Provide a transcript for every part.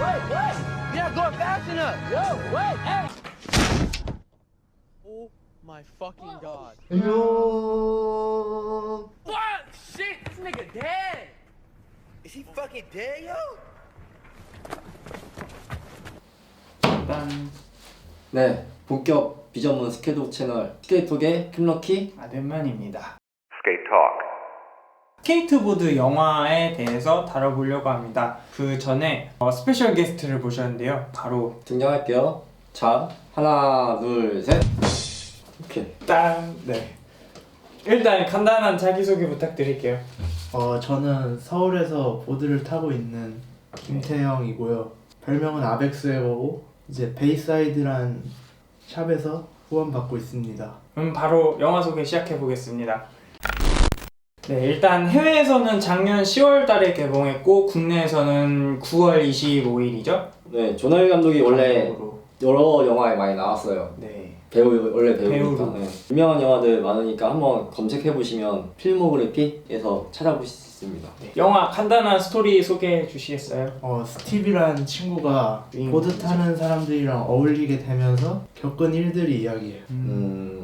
wait, wait. You're not going fast enough. Yo, wait, hey. Oh my fucking god. 안녕. What? Shit, this nigga dead. Is he fucking dead, yo? 일단 네, 본격 비전문 스케이트 채널 스케이트톡의 킴럭키 아덴만입니다. Skate Talk. 스케이트보드 영화에 대해서 다뤄보려고 합니다. 그 전에 어, 스페셜 게스트를 모셨는데요. 바로 등장할게요. 자, 하나, 둘, 셋. 오케이. 딴 네. 일단 간단한 자기소개 부탁드릴게요. 어, 저는 서울에서 보드를 타고 있는 김태형이고요. 별명은 아벡스웨어고 이제 베이사이드란 샵에서 후원받고 있습니다. 그럼 바로 영화 소개 시작해 보겠습니다. 네, 일단 해외에서는 작년 10월 달에 개봉했고 국내에서는 9월 25일이죠. 네, 조나일 감독이 원래 여러 영화에 많이 나왔어요. 네. 배우 원래 배우니까. 배우로. 네. 유명한 영화들 많으니까 한번 검색해 보시면 필모그래피에서 찾아보실 수 있습니다. 네. 영화 간단한 스토리 소개해 주시겠어요? 어, 스티비란 친구가 주인공이죠. 보드 타는 사람들이랑 어울리게 되면서 겪은 일들이 이야기예요. 음,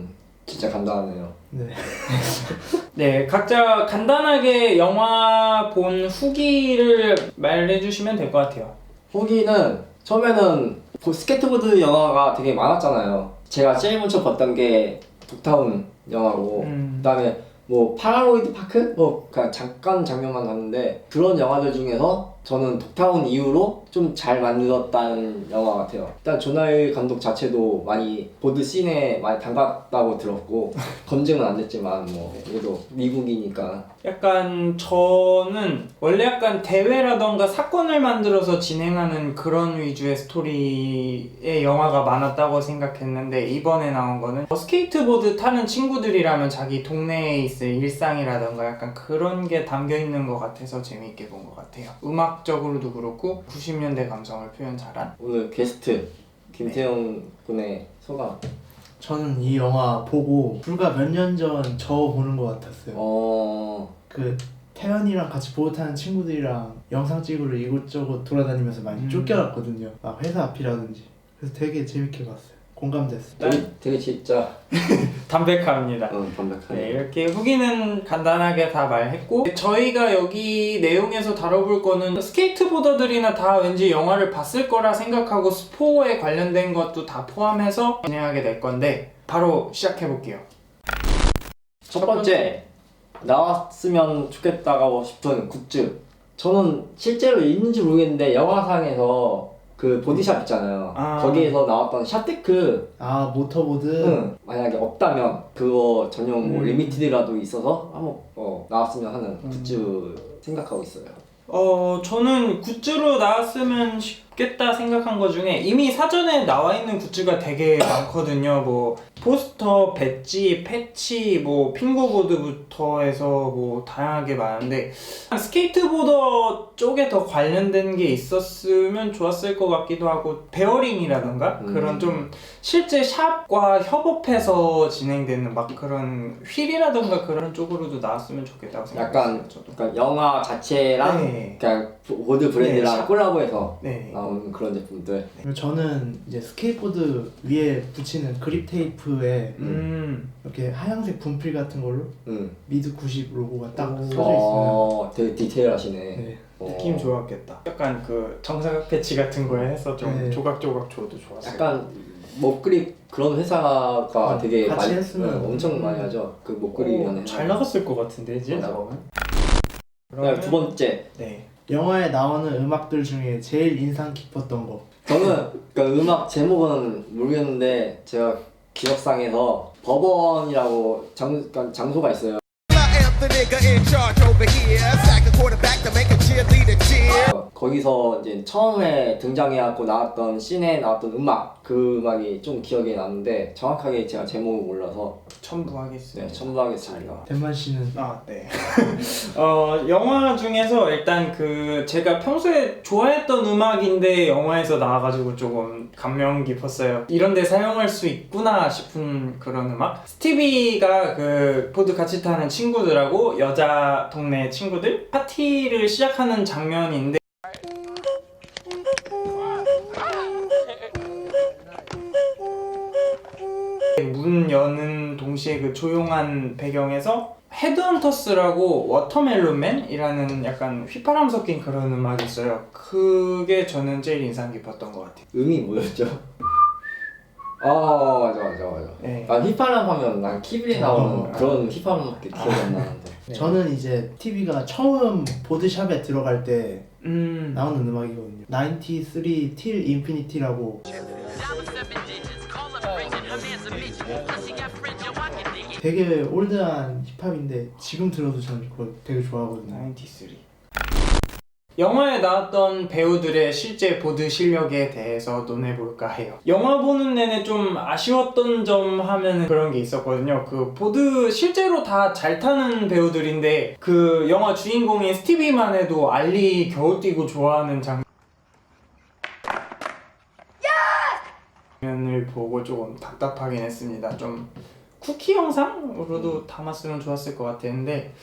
진짜 간단하네요. 네. 네, 각자 간단하게 영화 본 후기를 말해 주시면 될 것 같아요. 후기는 처음에는 보- 스케이트보드 영화가 되게 많았잖아요. 제가 제일 먼저 봤던 게 독타운 영화고 음. 그다음에 뭐 파라로이드 파크 뭐 그냥 잠깐 장면만 봤는데 그런 영화들 중에서 저는 독타운 이후로 좀 잘 만들었다는 영화 같아요. 일단 조나일 감독 자체도 많이 보드 씬에 많이 담갔다고 들었고 검증은 안 됐지만 뭐 그래도 미국이니까 약간 저는 원래 약간 대회라던가 사건을 만들어서 진행하는 그런 위주의 스토리의 영화가 많았다고 생각했는데 이번에 나온 거는 뭐 스케이트보드 타는 친구들이라면 자기 동네에 있을 일상이라던가 약간 그런 게 담겨 있는 것 같아서 재미있게 본 것 같아요. 음악 적으로도 그렇고 90년대 감성을 표현 잘한 오늘 게스트 김태형 군의 소감. 저는 이 영화 보고 불과 몇 년 전 저 보는 것 같았어요. 어 그 태연이랑 같이 보드 타는 친구들이랑 영상 찍으러 이곳저곳 돌아다니면서 많이 음. 쫓겨났거든요. 막 회사 앞이라든지. 그래서 되게 재밌게 봤어요. 공감됐어요. 되게, 되게 진짜 담백합니다. 어, 담백하네. 네, 이렇게 후기는 간단하게 다 말했고 저희가 여기 내용에서 다뤄볼 거는 스케이트보더들이나 다 왠지 영화를 봤을 거라 생각하고 스포에 관련된 것도 다 포함해서 진행하게 될 건데 바로 시작해 볼게요. 첫 번째 나왔으면 좋겠다고 싶은 굿즈. 저는 실제로 있는지 모르겠는데 영화상에서 그 보디샵 있잖아요. 아. 거기에서 나왔던 샷테크 아 모터보드. 응, 만약에 없다면 그거 전용 뭐 음. 리미티드라도 있어서 한번 어, 나왔으면 하는 음. 굿즈 생각하고 있어요. 어 저는 굿즈로 나왔으면 싶겠다 생각한 것 중에 이미 사전에 나와 있는 굿즈가 되게 많거든요. 뭐 포스터, 배지, 패치, 뭐 핑거보드부터 해서 뭐 다양하게 많은데 스케이트보더 쪽에 더 관련된 게 있었으면 좋았을 것 같기도 하고 베어링이라던가 음. 그런 좀 실제 샵과 협업해서 진행되는 막 그런 휠이라던가 그런 쪽으로도 나왔으면 좋겠다고 생각했어요. 약간. 그러니까 영화 자체랑 네. 그냥 보드 브랜드랑 네, 샵. 콜라보해서 네. 나온 그런 제품들. 저는 이제 스케이트보드 위에 붙이는 그립 테이프 에 음. 이렇게 하얀색 분필 같은 걸로 응. 미드 90 로고가 딱 오. 써져 있어요. 어, 되게 디테일하시네. 네. 어, 느낌 좋았겠다. 약간 그 정사각 패치 같은 거에 해서 좀 네. 조각조각 줘도 좋았어요. 약간 목그립 그런 회사가 어, 되게 같이 많이 했으면. 응, 엄청 많이 하죠. 그 목그립이라는 오, 잘 나갔을 것 같은데 이제 맞아. 나오면. 그다음 두 번째 네. 영화에 나오는 음악들 중에 제일 인상 깊었던 거. 저는 그 음악 제목은 모르겠는데 제가 기억상에서 법원이라고 장, 그러니까 장소가 있어요. 거기서 이제 처음에 등장해갖고 나왔던 씬에 나왔던 음악 그 음악이 좀 기억에 남는데 정확하게 제가 제목을 몰라서 첨부하겠습니다. 네, 첨부하겠습니다. 대만 씨는 아, 네. 어, 영화 중에서 일단 그 제가 평소에 좋아했던 음악인데 영화에서 나와가지고 조금 감명 깊었어요. 이런 데 사용할 수 있구나 싶은 그런 음악. 스티비가 그 보드 같이 타는 친구들하고 여자 동네 친구들 파티를 시작하는 장면인데 여는 동시에 그 조용한 배경에서 헤드헌터스라고 워터멜론맨이라는 약간 휘파람 섞인 그런 음악이 있어요. 그게 저는 제일 인상 깊었던 것 같아요. 음이 뭐였죠? 아 맞아 맞아 맞아. 네. 난 휘파람 하면 난 키블리 나오는 어. 그런 휘파람밖에 기억이 안 나는데. 네. 저는 이제 TV가 처음 보드샵에 들어갈 때 음. 나오는 음악이거든요. 93 Till Infinity라고 되게 올드한 힙합인데 지금 들어도 저는 그거 되게 좋아하거든요. 93. 영화에 나왔던 배우들의 실제 보드 실력에 대해서 논해볼까 해요. 영화 보는 내내 좀 아쉬웠던 점 하면은 그런 게 있었거든요. 그 보드 실제로 다 잘 타는 배우들인데 그 영화 주인공인 스티비만 해도 알리 겨우 뛰고 좋아하는 장면 을 보고 조금 답답하긴 했습니다. 좀 쿠키 영상으로도 담았으면 좋았을 것 같았는데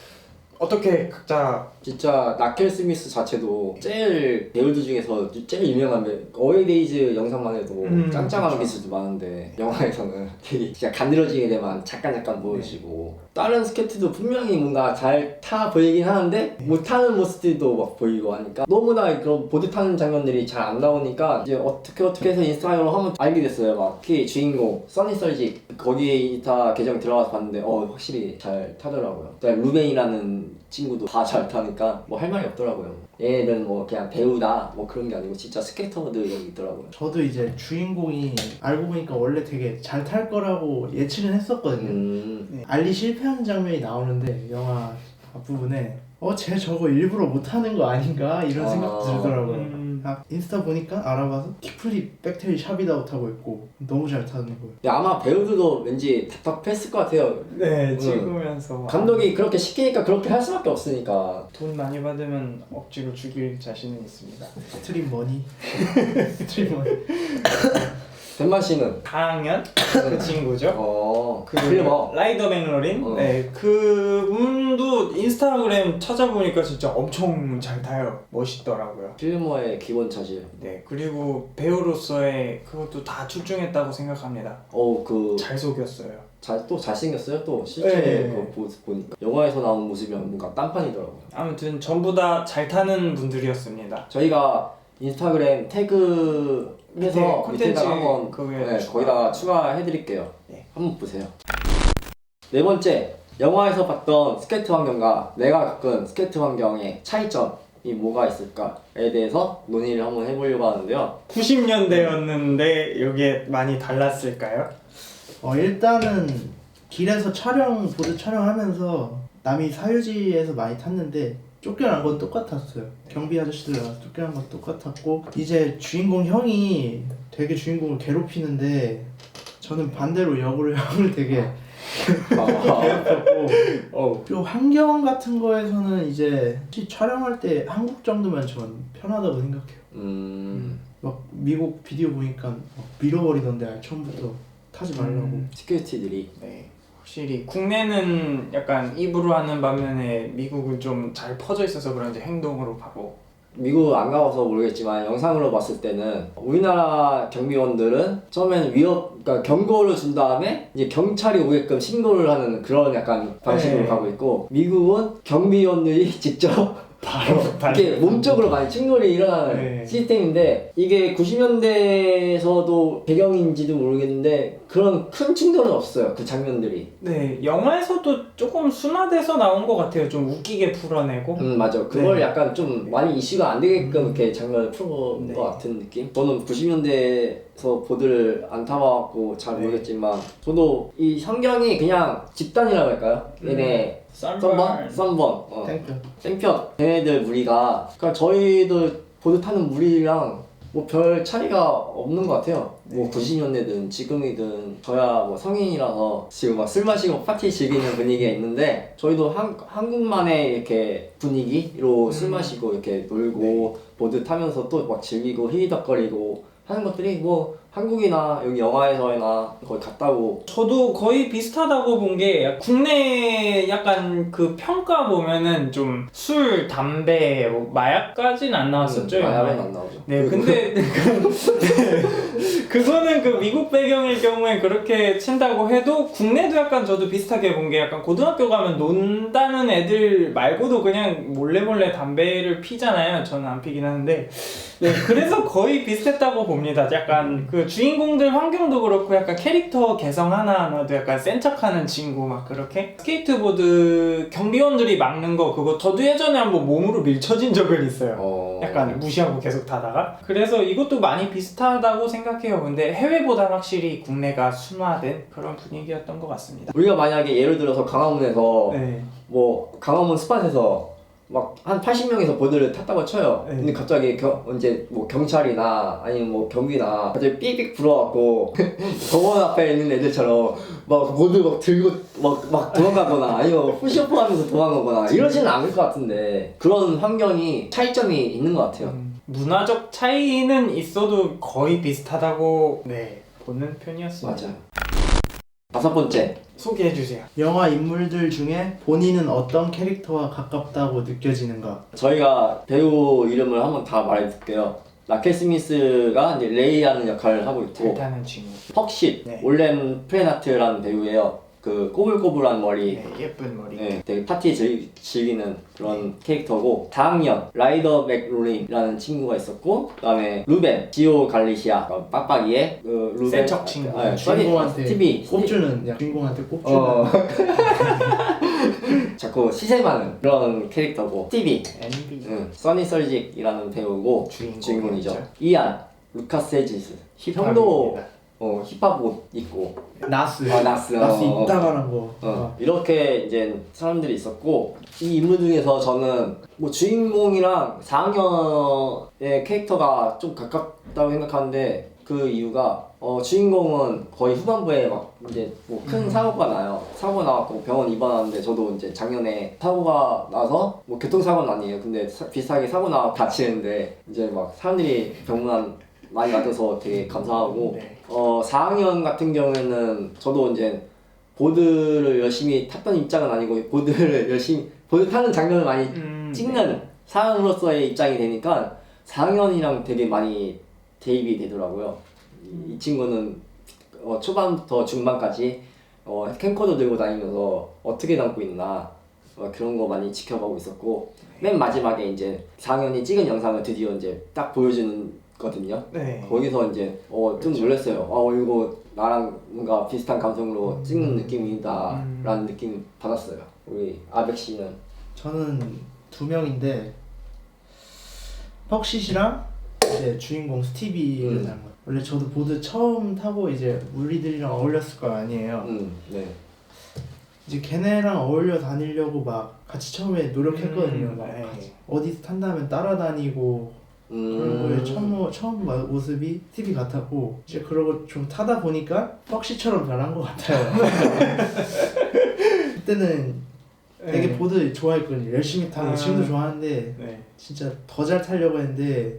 어떻게 각자 진짜 나켈 스미스 자체도 제일 배우들 중에서 제일 유명한 배 어웨이데이즈 영상만 해도 음, 짱짱한. 미스도 많은데 영화에서는 되게 진짜 간드러지게 되만 잠깐 잠깐 보여주시고. 다른 스케이트도 분명히 뭔가 잘 타 보이긴 하는데 못 타는 모습들도 막 보이고 하니까 너무나 그런 보드 타는 장면들이 잘 안 나오니까 이제 어떻게 어떻게 해서 인스타그램을 한번 알게 됐어요. 막 특히 주인공 써니 썰지 거기에 인스타 계정 들어가서 봤는데 어 확실히 잘 타더라고요. 그다음에 루벤이라는 친구도 다 잘 타니까 뭐 할 말이 없더라고요. 얘는 뭐 그냥 배우다 뭐 그런 게 아니고 진짜 스케이터들이 여기 있더라고요. 저도 이제 주인공이 알고 보니까 원래 되게 잘 탈 거라고 예측은 했었거든요. 음. 네, 알리 실패하는 장면이 나오는데 영화 앞부분에 어, 쟤 저거 일부러 못하는 거 아닌가? 이런 아, 생각도 들더라고요. 음, 아, 인스타 보니까 알아봐서 킥플립 백테일 샵이다웃 하고 있고 너무 잘 타는 거예요. 근데 아마 배우들도 왠지 답답했을 것 같아요 네 찍으면서 감독이 그렇게 시키니까 그렇게 할 수밖에 없으니까 돈 많이 받으면 억지로 죽일 자신은 있습니다. 스트림 머니. 스트림 머니. 덴만 씨는? 4학년 그 친구죠. 어 그 필머 라이더 맥러린? 어. 네 그분도 인스타그램 찾아보니까 진짜 엄청 잘 타요. 멋있더라고요. 필머의 기본 차질 네 그리고 배우로서의 그것도 다 출중했다고 생각합니다. 어그 잘 속였어요. 또 잘생겼어요 또. 실제 네. 그 모습 보니까. 영화에서 나온 모습이 뭔가 딴판이더라고요. 아무튼 전부 다 잘 타는 분들이었습니다. 저희가 인스타그램 태그 해서 네, 콘텐츠 밑에다가 한번 네, 추가. 거기다가 추가해드릴게요 네. 한번 보세요 네 번째 영화에서 봤던 스케이트 환경과 내가 겪은 스케이트 환경의 차이점이 뭐가 있을까에 대해서 논의를 한번 해보려고 하는데요 90년대였는데 이게 많이 달랐을까요? 어, 일단은 길에서 촬영 보드 촬영하면서 남이 사유지에서 많이 탔는데 쫓겨난 건 똑같았어요. 경비 아저씨들 나와서 쫓겨난 건 똑같았고 이제 주인공 형이 되게 주인공을 괴롭히는데 저는 반대로 역으로 형을 되게 아, 괴롭혔고 어 환경 같은 거에서는 이제 혹시 촬영할 때 한국 정도면 전 편하다고 생각해요. 음... 막 미국 비디오 보니까 막 밀어버리던데 아예 처음부터 타지 말라고. 음. 시큐리티들이 네, 확실히 국내는 약간 입으로 하는 반면에 미국은 좀 잘 퍼져 있어서 그런지 행동으로 가고 미국 안 가봐서 모르겠지만 영상으로 봤을 때는 우리나라 경비원들은 처음에는 위협, 그러니까 경고를 준 다음에 이제 경찰이 오게끔 신고를 하는 그런 약간 방식으로 네. 가고 있고 미국은 경비원들이 직접 바로 이렇게 몸쪽으로 많이 충돌이 일어나는 네. 시스템인데 이게 90년대에서도 배경인지도 모르겠는데 그런 큰 충돌은 없어요 그 장면들이 네 영화에서도 조금 순화돼서 나온 것 같아요 좀 웃기게 풀어내고 음 맞아 그걸 네. 약간 좀 많이 이슈가 안 되게끔 이렇게 장면을 풀어본 네. 것 같은 느낌 저는 90년대에 서 보드를 안 타봐갖고 잘 네. 모르겠지만 저도 이 성경이 그냥 집단이라고 할까요? 음. 얘네 썬번? 썬번 어. 땡큐. 땡볕 걔네들 무리가 그러니까 저희들 보드 타는 무리랑 뭐 별 차이가 없는 것 같아요. 뭐 90년대든 지금이든 저야 뭐 성인이라서 지금 막 술 마시고 파티 즐기는 분위기가 있는데 저희도 한, 한국만의 이렇게 분위기로 술 음. 마시고 이렇게 놀고 보드 타면서 또 막 즐기고 히히덕거리고 하는 것들이 뭐 한국이나 여기 영화에서나 거의 같다고 저도 거의 비슷하다고 본 게 국내 약간 그 평가 보면은 좀 술, 담배, 뭐 마약까지는 안 나왔었죠. 음, 마약은. 안 나오죠. 네, 근데 그거는 그 미국 배경일 경우에 그렇게 친다고 해도 국내도 약간 저도 비슷하게 본 게 약간 고등학교 가면 논다는 애들 말고도 그냥 몰래 몰래 담배를 피잖아요. 저는 안 피긴 하는데 네, 그래서 거의 비슷했다고 봅니다. 약간 그 주인공들 환경도 그렇고 약간 캐릭터 개성 하나하나도 약간 센 척하는 친구 막 그렇게 스케이트보드 경비원들이 막는 거 그거 저도 예전에 한번 몸으로 밀쳐진 적은 있어요. 어... 약간 무시하고 계속 타다가 그래서 이것도 많이 비슷하다고 생각해요 근데 해외보다 확실히 국내가 순화된 그런 분위기였던 것 같습니다 우리가 만약에 예를 들어서 강화문에서 네. 뭐 강화문 스팟에서 막 한 80명에서 보드를 탔다고 쳐요. 네. 근데 갑자기 겨, 이제 뭐 경찰이나 아니면 뭐 경비나 갑자기 삐빅 불어갖고 법원 앞에 있는 애들처럼 막 보드 막 들고 막, 막 도망가거나 아니면 푸시업 하면서 도망가거나 이러지는 않을 것 같은데 그런 환경이 차이점이 있는 것 같아요. 음, 문화적 차이는 있어도 거의 비슷하다고 네 보는 편이었습니다 맞아요. 다섯 번째 소개해 주세요 영화 인물들 중에 본인은 어떤 캐릭터와 가깝다고 느껴지는가? 저희가 배우 이름을 한번 다 말해줄게요. 라켈 스미스가 이제 레이라는 역할을 하고 잘 있고 타는 친구 퍽쉿 네. 올렘 프레나트라는 배우예요. 그 꼬불꼬불한 머리, 네, 예쁜 머리 네, 되게 파티 즐, 즐기는 그런 캐릭터고 4학년 라이더 맥롤린이라는 친구가 있었고 그다음에 루벤 지오 갈리시아 어, 빡빡이의 그 루벤 센척 친구. 아, 네, 주인공한테 스티비 꼽주는 야, 주인공한테 꼽주는 어. 자꾸 시샘하는 그런 캐릭터고 스티비 NB 응, 써니 썰직이라는 배우고 주인공이죠. 주인공이죠. 이안 루카스 헤지스. 형도 어, 힙합 옷 입고 나스 아, 나스. 나스 어. 이따가란 거 어, 이렇게 이제 사람들이 있었고 이 인물 중에서 저는 뭐 주인공이랑 4학년의 캐릭터가 좀 가깝다고 생각하는데 그 이유가 어, 주인공은 거의 후반부에 막 이제 뭐 큰 사고가 나요. 사고 나갖고 병원 입원하는데 저도 이제 작년에 사고가 나서 뭐 교통사고는 아니에요. 근데 사- 비슷하게 사고 나 다치는데 이제 막 사람들이 병원 많이 맞아서 되게 감사하고 네. 어 4학년 같은 경우에는 저도 이제 보드를 열심히 탔던 입장은 아니고 보드를 열심히 보드 타는 장면을 많이 음, 찍는 사람으로서의 입장이 되니까 4학년이랑 되게 많이 대입이 되더라고요. 이, 이 친구는 어, 초반부터 중반까지 어, 캠코더 들고 다니면서 어떻게 담고 있나 어, 그런 거 많이 지켜보고 있었고 맨 마지막에 이제 4학년이 찍은 영상을 드디어 이제 딱 보여주는 거든요. 네. 거기서 이제 어, 좀 놀랐어요. 어 이거 나랑 뭔가 비슷한 감성으로 찍는 느낌이다라는 음. 느낌 받았어요. 우리 아벡 씨는 저는 두 명인데 퍽시시랑 이제 주인공 스티비를 음. 닮은 원래 저도 보드 처음 타고 이제 우리들이랑 어울렸을 거 아니에요 음, 네. 이제 걔네랑 어울려 다니려고 막 같이 처음에 노력했거든요 음, 막 어디서 탄다면 따라다니고 그런 거에 음. 처음, 처음 마- 모습이 스티비 같았고 이제 그러고 좀 타다 보니까 퍽시처럼 변한 것 같아요 그때는 되게 네. 보드 좋아했거든요 열심히 타고 아. 지금도 좋아하는데 네. 진짜 더 잘 타려고 했는데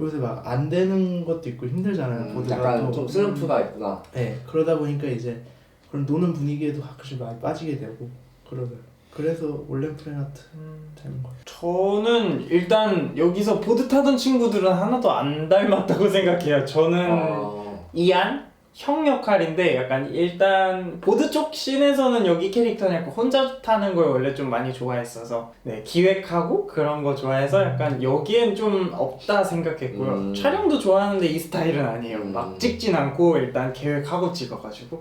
요새 막 안 되는 것도 있고 힘들잖아요 음, 보드가 약간 또. 좀 슬럼프가 있구나. 네 그러다 보니까 이제 그런 노는 분위기에도 가끔씩 많이 빠지게 되고 그러더라고요 그래서 올렘 프레나트 닮은 거 저는 일단 여기서 보드 타던 친구들은 하나도 안 닮았다고 생각해요. 저는 어, 이안 형 역할인데 약간 일단 보드 쪽 씬에서는 여기 캐릭터는 약간 혼자 타는 걸 원래 좀 많이 좋아했어서 네 기획하고 그런 거 좋아해서 약간 여기엔 좀 없다 생각했고요. 음. 촬영도 좋아하는데 이 스타일은 아니에요. 음. 막 찍진 않고 일단 계획하고 찍어가지고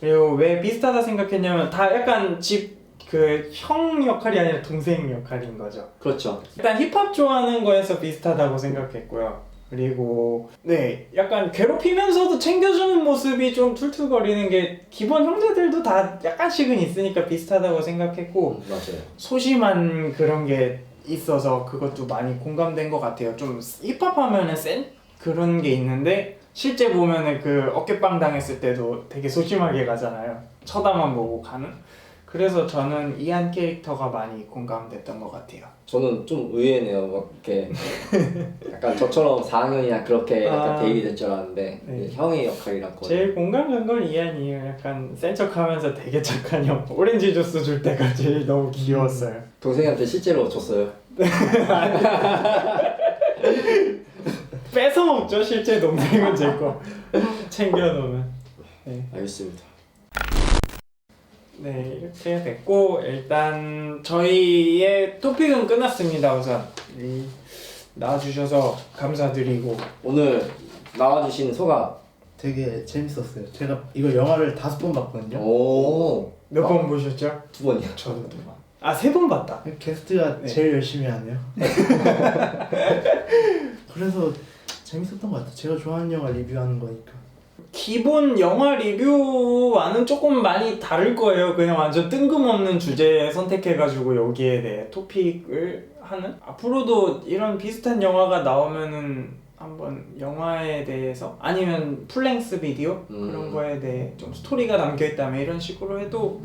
그리고 왜 비슷하다 생각했냐면 다 약간 집 그 형 역할이 아니라 동생 역할인 거죠. 그렇죠. 일단 힙합 좋아하는 거에서 비슷하다고 생각했고요. 그리고 네 약간 괴롭히면서도 챙겨주는 모습이 좀 툴툴거리는 게 기본 형제들도 다 약간씩은 있으니까 비슷하다고 생각했고 음, 맞아요. 소심한 그런 게 있어서 그것도 많이 공감된 것 같아요. 좀 힙합 하면은 센 그런 게 있는데 실제 보면은 그 어깨빵 당했을 때도 되게 소심하게 가잖아요. 쳐다만 보고 가는 그래서 저는 이한 캐릭터가 많이 공감됐던 것 같아요. 저는 좀 의외네요. 막 이렇게 약간 저처럼 4학년이나 그렇게 약간 아. 대입이 될 줄 알았는데 네. 형의 역할이란 거. 제일 공감 간건 이한이에요. 약간 센 척하면서 되게 착한 형. 오렌지 주스 줄 때가 제일 너무 귀여웠어요. 동생한테 실제로 줬어요. 뺏어 먹죠 실제 동생은 제 거. 챙겨 놓으면. 네. 알겠습니다. 네 이렇게 됐고 일단 저희의 토픽은 끝났습니다 우선 이, 나와주셔서 감사드리고 오늘 나와주신 소감. 되게 재밌었어요. 제가 이거 영화를 다섯 번 봤거든요. 오. 몇 번 보셨죠? 두 번이요. 저도 두 번. 아 세 번 봤다. 게스트가 네. 제일 열심히 하네요. 그래서 재밌었던 것 같아요. 제가 좋아하는 영화 리뷰하는 거니까. 기본 영화 리뷰와는 조금 많이 다를 거예요. 그냥 완전 뜬금없는 주제 선택해가지고 여기에 대해 토픽을 하는 앞으로도 이런 비슷한 영화가 나오면은 한번 영화에 대해서 아니면 풀랭스 비디오 음. 그런 거에 대해 좀 스토리가 담겨 있다면 이런 식으로 해도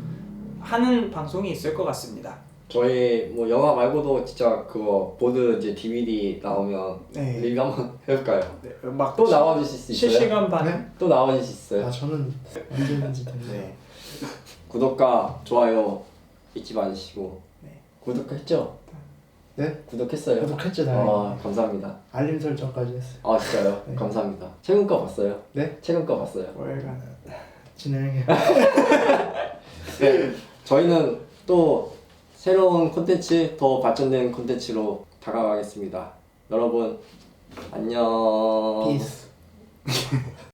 하는 방송이 있을 것 같습니다. 저희 뭐 영화 말고도 진짜 그거 보드 이제 DVD 나오면 네. 리뷰 한번 해볼까요? 네, 막 또 나와주실 수 있어요? 실시간 반응. 또 나와주실 수 있어요? 아 저는 언제든지 됩니다. 네. 구독과 좋아요 잊지 마시고 네. 구독했죠? 네? 구독했어요. 구독했죠 당연히. 아 감사합니다. 알림 설정까지 했어요. 아 진짜요? 네. 감사합니다. 최근 거 봤어요? 네? 최근 거 봤어요. 월간. 진행해. 네, 저희는 또 새로운 콘텐츠, 더 발전된 콘텐츠로 다가가겠습니다. 여러분 안녕. 피스.